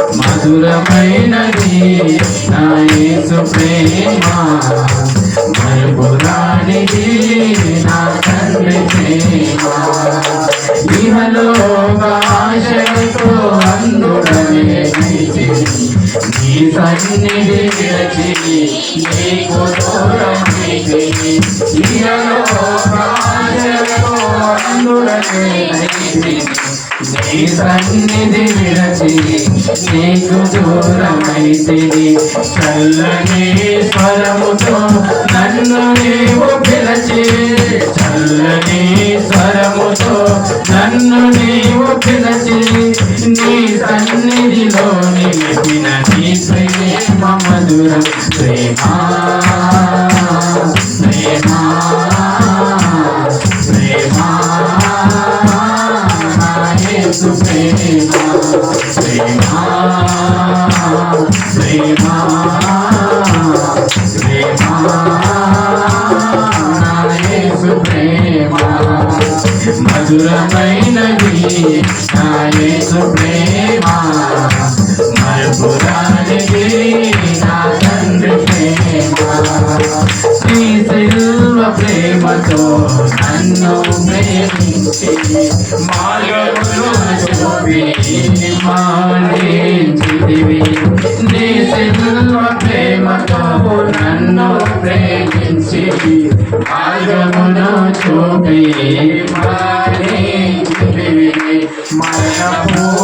మధురమైనది నాయసు ప్రేమ. మరుపురానిది నా తండ్రి ప్రేమ. ఇహలోక అందుడనే నీ సన్నిధి విరచి నీకు దూరమైతే ఇహలోక ఆశలతో అందుడనే నీ సన్నిధి విరచి నీకు దూరమైతిని చల్లని స్వరముతో నన్ను నీవు పిలచి చల్లని స్వరముతో నన్ను నీవు పిలచి నీ సన్నిధిలో నిలిపిన నీ ప్రేమ మధురం ప్రేమ ప్రేమ మధురమైనది నా యేసు ప్రేమ మరపురానిది ప్రేమతో నన్ను ప్రేమించి మార్గములు చూపి మానించితివి నీ సిల్వ ప్రేమతో నన్ను ప్రేమించి మార్గమును చూపి మానించితివి మరణపు